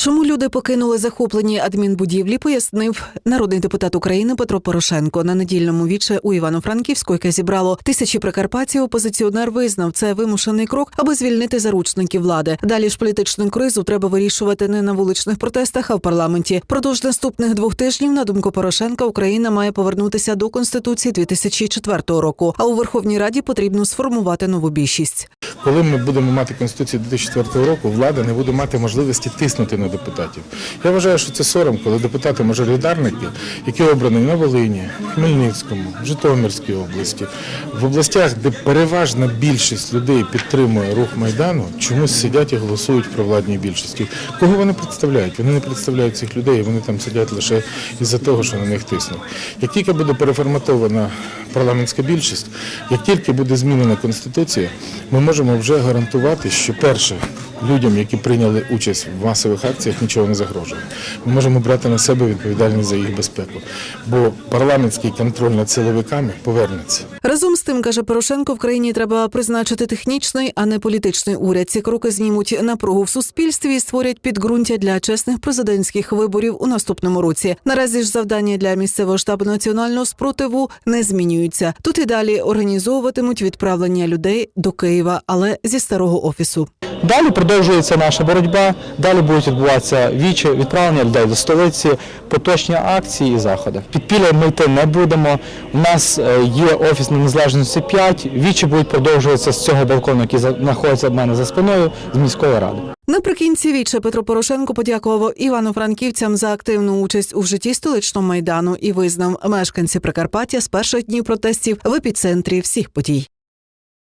Чому люди покинули захоплені адмінбудівлі, пояснив народний депутат України Петро Порошенко на недільному віче у Івано-Франківську, яке зібрало тисячі прикарпатців. Опозиціонер визнав це вимушений крок, аби звільнити заручників влади. Далі ж політичну кризу треба вирішувати не на вуличних протестах, а в парламенті. Продовж наступних двох тижнів, на думку Порошенка, Україна має повернутися до конституції 2004 року. А у Верховній Раді потрібно сформувати нову більшість. Коли ми будемо мати конституцію 2004 року, влада не буде мати можливості тиснути на депутатів. Я вважаю, що це сором, коли депутати-мажоритарники, які обрані на Волині, Хмельницькому, Житомирській області, в областях, де переважна більшість людей підтримує рух майдану, чомусь сидять і голосують про владній більшості. Кого вони представляють? Вони не представляють цих людей, вони там сидять лише із-за того, що на них тиснуть. Як тільки буде переформатована парламентська більшість, як тільки буде змінена конституція, ми можемо вже гарантувати, що перше людям, які прийняли участь в масових акціях, нічого не загрожує. Ми можемо брати на себе відповідальність за їх безпеку, бо парламентський контроль над силовиками повернеться. Разом з тим, каже Порошенко, в країні треба призначити технічний, а не політичний уряд. Ці кроки знімуть напругу в суспільстві і створять підґрунтя для чесних президентських виборів у наступному році. Наразі ж завдання для місцевого штабу національного спротиву не змінюються. Тут і далі організовуватимуть відправлення людей до Києва, але зі старого офісу. Далі продовжується наша боротьба, далі будуть відбуватися вічі, відправлення людей до столиці, поточні акції і заходи. Підпілля ми йти не будемо. У нас е, є офіс на незалежності 5, вічі будуть продовжуватися з цього балкону, який знаходиться в мене за спиною, з міської ради. Наприкінці віче Петро Порошенко подякував івано-франківцям за активну участь у житті столичного майдану і визнав мешканці Прикарпаття з перших днів протестів в епіцентрі всіх подій.